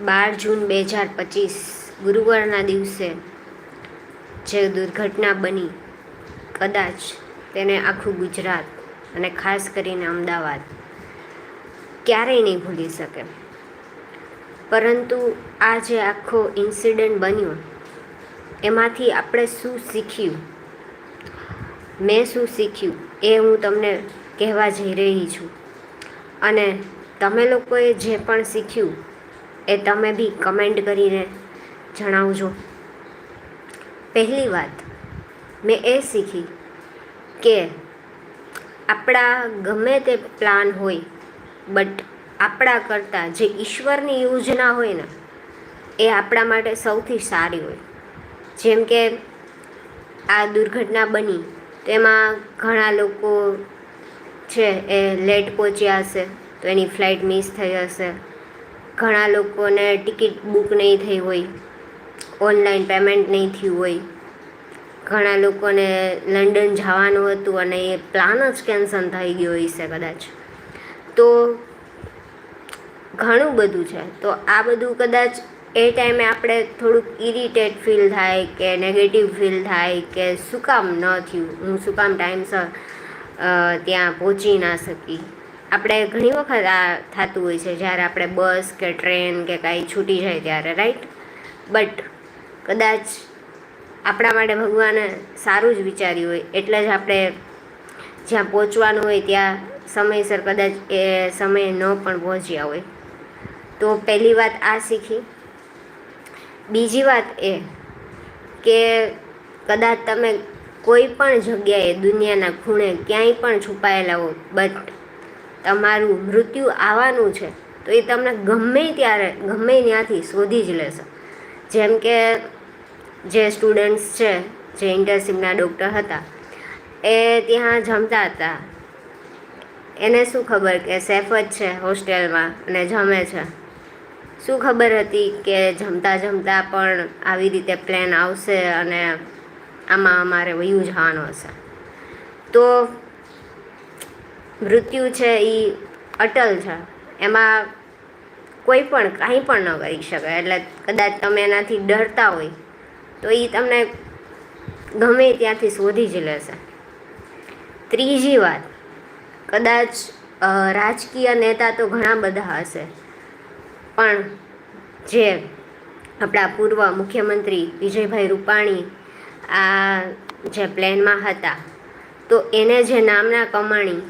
બાર જૂન બે હજાર પચીસ, ગુરુવારના દિવસે જે દુર્ઘટના બની, કદાચ તેને આખું ગુજરાત અને ખાસ કરીને અમદાવાદ ક્યારેય નહીં ભૂલી શકે. પરંતુ આ જે આખો ઇન્સિડન્ટ બન્યો, એમાંથી આપણે શું શીખ્યું? મેં શું શીખ્યું એ હું તમને કહેવા જઈ રહી છું. અને તમે લોકોએ જે પણ શીખ્યું એ તમે બી કમેન્ટ કરીને જણાવજો. પહેલી વાત, મેં એ શીખી કે આપણા ગમે તે પ્લાન હોય બટ આપણા કરતાં જે ઈશ્વરની યોજના હોય ને, એ આપણા માટે સૌથી સારી હોય. જેમ કે આ દુર્ઘટના બની, તેમાં ઘણા લોકો છે એ લેટ પહોંચ્યા હશે, તો એની ફ્લાઇટ મિસ થઈ હશે. ઘણા લોકોને ટિકિટ બુક નહીં થઈ હોય, ઓનલાઈન પેમેન્ટ નહીં થયું હોય. ઘણા લોકોને લંડન જવાનું હતું અને એ પ્લાન જ કેન્સલ થઈ ગયો હશે કદાચ. તો ઘણું બધું છે. તો આ બધું કદાચ એ ટાઈમે આપણે થોડુંક ઇરિટેટ ફીલ થાય કે નેગેટિવ ફીલ થાય કે શું કામ ન થયું. હું શું કામ ટાઈમસર ત્યાં પહોંચી ના શકી. આપણે ઘણી વખત આ થતું હોય છે, જ્યારે આપણે બસ કે ટ્રેન કે કાંઈ છૂટી જાય ત્યારે રાઈટ બટ કદાચ આપણા માટે ભગવાને સારું જ વિચાર્યું હોય, એટલે જ આપણે જ્યાં પહોંચવાનું હોય ત્યાં સમયસર કદાચ એ સમયે ન પણ પહોંચ્યા હોય. તો પહેલી વાત આ શીખી. બીજી વાત એ કે કદાચ તમે કોઈ પણ જગ્યાએ દુનિયાના ખૂણે ક્યાંય પણ છુપાયેલા હો બટ તમારું મૃત્યુ આવવાનું છે, તો એ તમને ગમે ત્યારે, ગમે ત્યાંથી શોધી જ લેશે. જેમ કે જે સ્ટુડન્ટ્સ છે, જે ઇન્ટરસિમના ડૉક્ટર હતા, એ ત્યાં જમતા હતા. એને શું ખબર કે સેફ જ છે હોસ્ટેલમાં અને જમે છે? શું ખબર હતી કે જમતા જમતા પણ આવી રીતે પ્લેન આવશે અને આમાં અમારે વયું જવાનું હશે? તો મૃત્યુ છે એ અટલ છે. એમાં કોઈ પણ કાંઈ પણ ન કરી શકે. એટલે કદાચ તમે એનાથી ડરતા હોય, તો એ તમને ગમે ત્યાંથી શોધી જ લેશે. ત્રીજી વાત, કદાચ રાજકીય નેતા તો ઘણા બધા હશે. પણ જે આપણા પૂર્વ મુખ્યમંત્રી વિજયભાઈ રૂપાણી આ જે પ્લેનમાં હતા, તો એને જે નામના કમાણી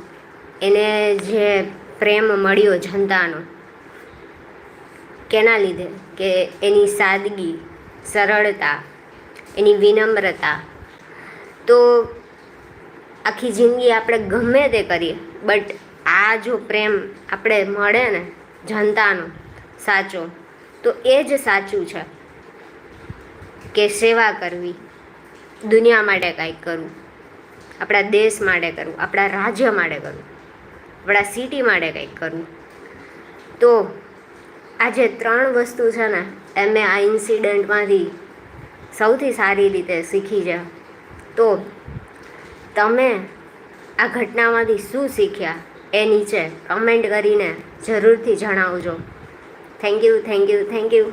એને જે પ્રેમ મળ્યો જનતાનો, કેના લીધે? કે એની સાદગી, સરળતા, એની વિનમ્રતા. તો આખી જિંદગી આપણે ગમે તે કરીએ, બટ આ જો પ્રેમ આપણે મળે ને જનતાનો સાચો, તો એ જ સાચું છે કે સેવા કરવી, દુનિયા માટે કાંઈક કરવું, આપણા દેશ માટે કરવું, આપણા રાજ્ય માટે કરવું. આપણા સિટી માટે કંઈક કરવું. તો આ જે ત્રણ વસ્તુ છે ને એ મેં આ ઇન્સિડન્ટમાંથી સૌથી સારી રીતે શીખી છે તો તમે આ ઘટનામાંથી શું શીખ્યા એ નીચે કમેન્ટ કરીને જરૂરથી જણાવજો. Thank you thank you thank you